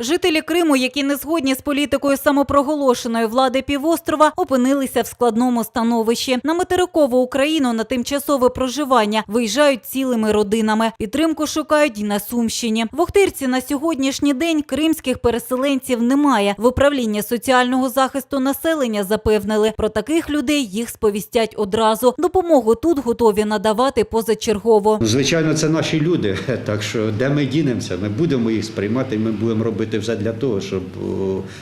Жителі Криму, які не згодні з політикою самопроголошеної влади півострова, опинилися в складному становищі. На материкову Україну на тимчасове проживання виїжджають цілими родинами. Підтримку шукають і на Сумщині. В Охтирці на сьогоднішній день кримських переселенців немає. В управлінні соціального захисту населення запевнили, про таких людей їх сповістять одразу. Допомогу тут готові надавати позачергово. Звичайно, це наші люди. Так що де ми дінемося, ми будемо їх сприймати, ми будемо робити все для того, щоб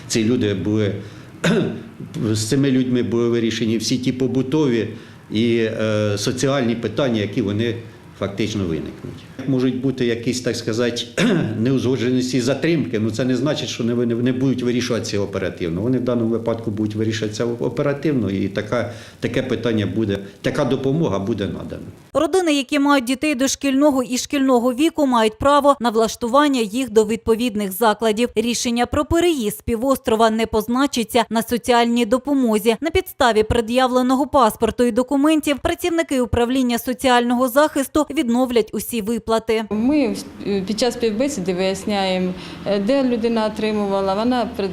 ці люди були з цими людьми були вирішені всі ті побутові і е, соціальні питання, які вони фактично виникнуть. Можуть бути якісь, так сказати, неузгодженості затримки, ну це не значить, що не, не, будуть вирішуватися оперативно. Вони в даному випадку будуть вирішуватися оперативно, і така, таке питання буде, така допомога буде надана. Родини, які мають дітей дошкільного і шкільного віку, мають право на влаштування їх до відповідних закладів. Рішення про переїзд півострова не позначиться на соціальній допомозі. На підставі пред'явленого паспорту і документів працівники управління соціального захисту відновлять усі виплати. Ми е, під час співбесіди виясняємо, е, де людина отримувала. Вона е,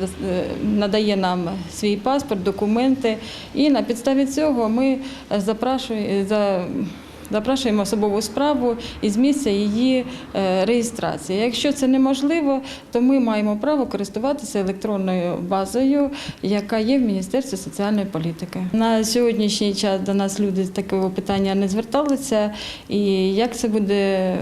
надає нам свій паспорт, документи, і на підставі цього ми запрашуємо. За... Запрашуємо особову справу із місця її е, реєстрації. Якщо це неможливо, то ми маємо право користуватися електронною базою, яка є в Міністерстві соціальної політики. На сьогоднішній час до нас люди з такого питання не зверталися, і як це буде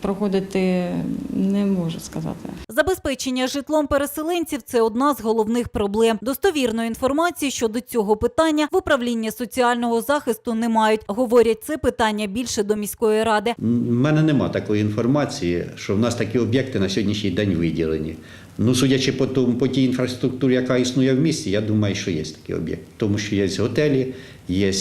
проходити, не можу сказати. Забезпечення житлом переселенців це одна з головних проблем. Достовірної інформації щодо цього питання в управлінні соціального захисту не мають. Говорять, це питання більше до міської ради. У мене нема такої інформації, що в нас такі об'єкти на сьогоднішній день виділені. Ну, судячи по тому, по тій інфраструктурі, яка існує в місті, я думаю, що є такі об'єкти. Тому що є готелі, є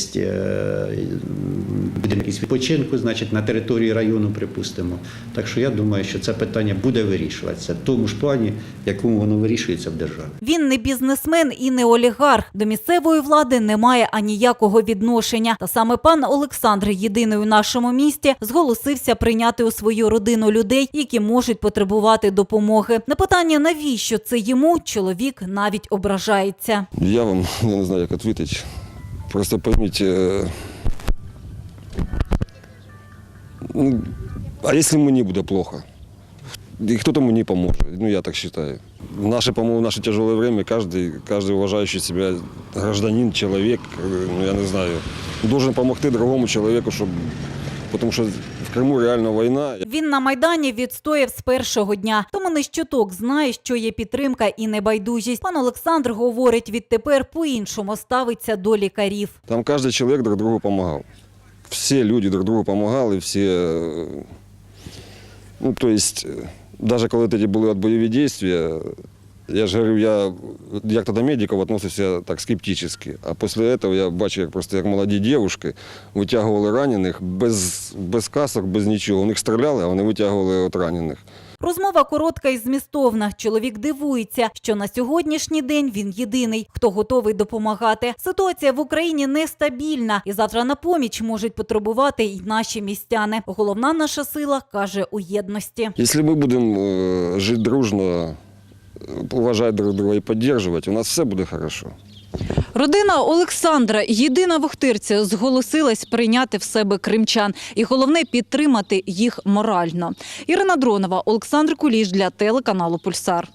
е, якісь відпочинку, значить, на території району, припустимо. Так що я думаю, що це питання буде вирішуватися в тому ж плані, в якому воно вирішується в державі. Він не бізнесмен і не олігарх. До місцевої влади немає аніякого відношення. Та саме пан Олександр, єдиний у нашому місті, зголосився прийняти у свою родину людей, які можуть потребувати допомоги. На питання, навіщо це йому, чоловік навіть ображається. Я вам я не знаю, як відповідати. Просто пойміть, а якщо мені буде плохо? И кто-то мне поможет. Ну, я так считаю. В наше, по-моему, в наше тяжелое время каждый, каждый уважающий себя гражданин, человек, э, ну, я не знаю, должен помогти другому человеку, щоб... потому що в Криму реально війна. Він на майдані відстояв з першого дня, тому не щоток знає, що є підтримка і небайдужість. Пан Олександр говорить, відтепер по-іншому ставиться до лікарів. Там каждый человек друг другу помогал. Все люди друг другу допомагали, все. э, Ну, то есть, э, даже коли тоді були от бойові дії, я ж говорю, я як то до медиків відносився так скептично. А після цього я бачив, як просто як молоді дівчатки витягували ранених без, без касок, без нічого. У них стріляли, а вони витягували от ранених. Розмова коротка і змістовна. Чоловік дивується, що на сьогоднішній день він єдиний, хто готовий допомагати. Ситуація в Україні нестабільна, і завтра на поміч можуть потребувати й наші містяни. Головна наша сила каже у єдності. Якщо ми будемо е, жити дружно, поважати друг друга і підтримувати, у нас все буде хорошо. Родина Олександра, єдина в Охтирці, зголосилась прийняти в себе кримчан і головне підтримати їх морально. Ірина Дронова, Олександр Куліш для телеканалу Пульсар.